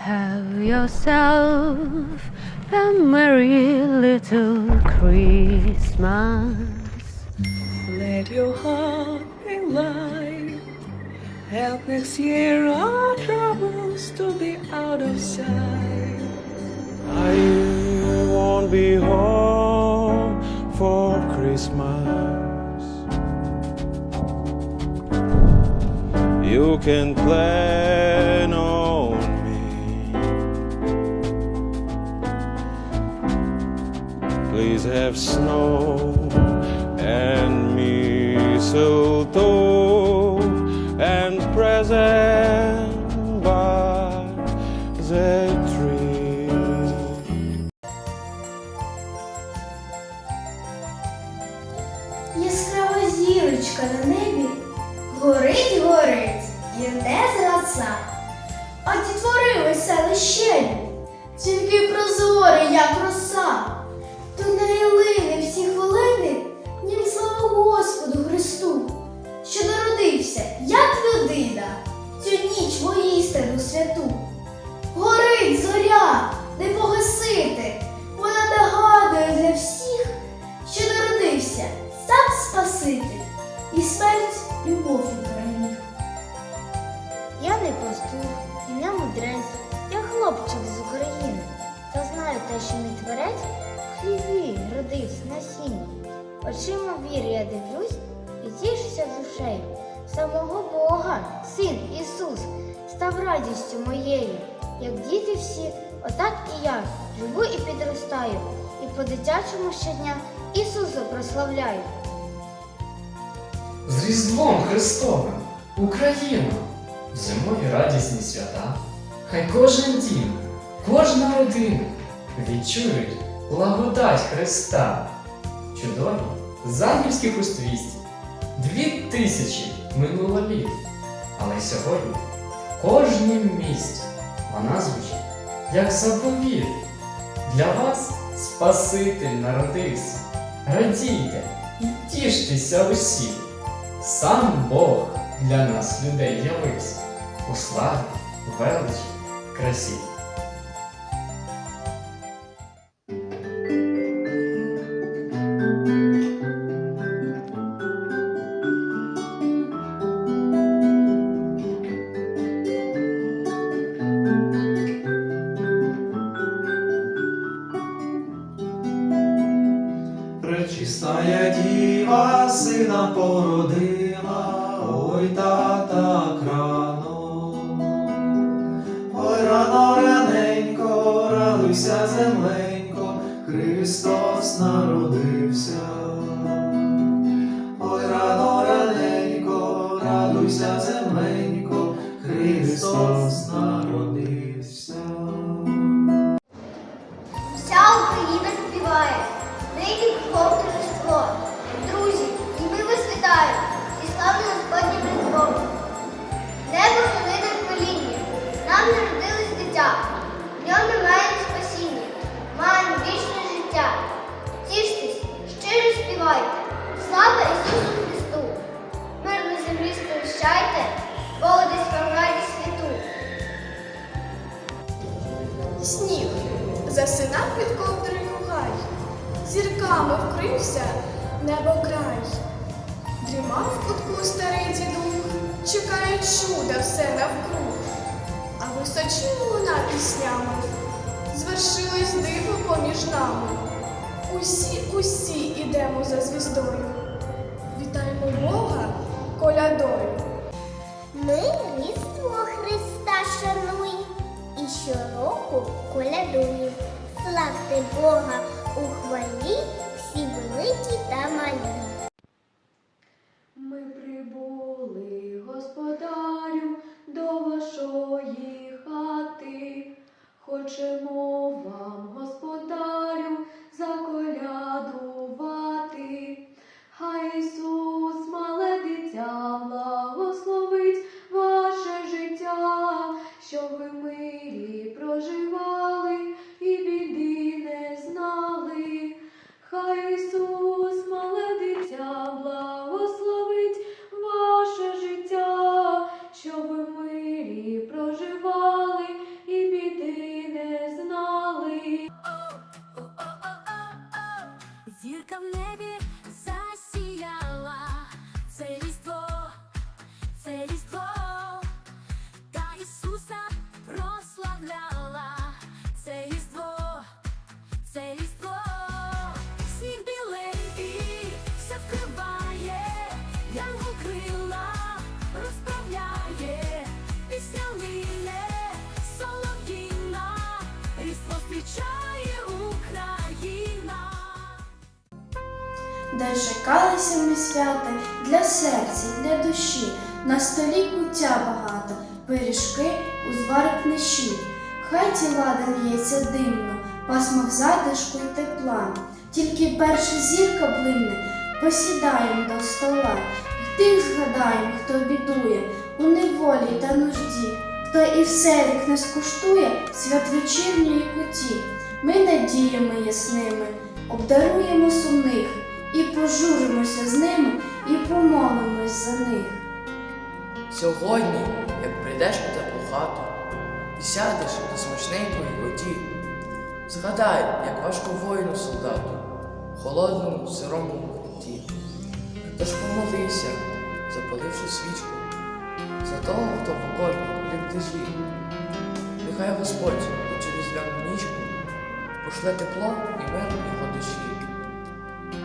Have yourself a merry little Christmas. Let your heart be light. Help next year our troubles to be out of sight. I won't be home for Christmas. You can plan Please have snow and mistletoe and present by the tree. Яскрава зірочка на небі горить, горить і не згаса. А дітвори веселі щебі, тільки прозорий, як роса. Те, творець в хліві родився на сіні. Очима віри я дивлюсь і тішуся душею. Самого Бога, син Ісус, став радістю моєю. Як діти всі, отак і я живу і підростаю, і по-дитячому щодня Ісуса прославляю. З Різдвом Христовим, Україна, зимові радісні свята. Хай кожен дім, кожна родина відчують благодать Христа. Чудові зангельських уствісті. Дві тисячі минуло літ. Але сьогодні кожнім місті вона звучить як заповіт. Для вас Спаситель народився. Радійте і тіштеся усі. Сам Бог для нас людей явився у славі, величі, красі. Діва сина породила, ой та так. Ой рано раненько, радуйся, земленько, Христос народився. Ой рано раненько, радуйся, земленько, Христос народився. Вся Україна співає, хлопці Різдво. Засинав під ковдрою гай, зірками вкрився небо край. Дрімав в кутку старий дідух, чекає чуда все навкруг. А височі луна піснями, звершилось диво поміж нами. Усі, усі ідемо за звіздою, вітаємо Бога колядою. Ми Різдво і щороку колядуємо. Славте Бога у хвалі, всі великі та малі. Дочекалися ми свята для серця, й для душі. На столі куття багато, пиріжки у звар книжі. Хай ті ладан лється димно, пасмах затишку й тепла. Тільки перша зірка блимне, посідаємо до стола. І тих згадаємо, хто бідує у неволі та нужді, хто і все рік не скуштує святвечірньої куті. Ми надіями ясними обдаруємо сумних і пожуримося з ними, і помолимось за них. Сьогодні, як прийдеш у теплу хату і сядеш до смачненької воді, згадай, як важко воїну солдату, в холодному сирому укритті. Тож помолися, запаливши свічку, за того, хто в окопі бліндажі. Нехай Господь у цю різдвяну нічку пошле тепло і мир його душі.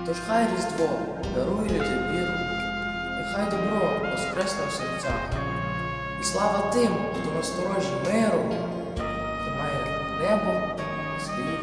Тож хай Різдво дарує людям віру, нехай добро воскресне в серцях. І слава тим, хто насторожі миру, хто має небо на своїх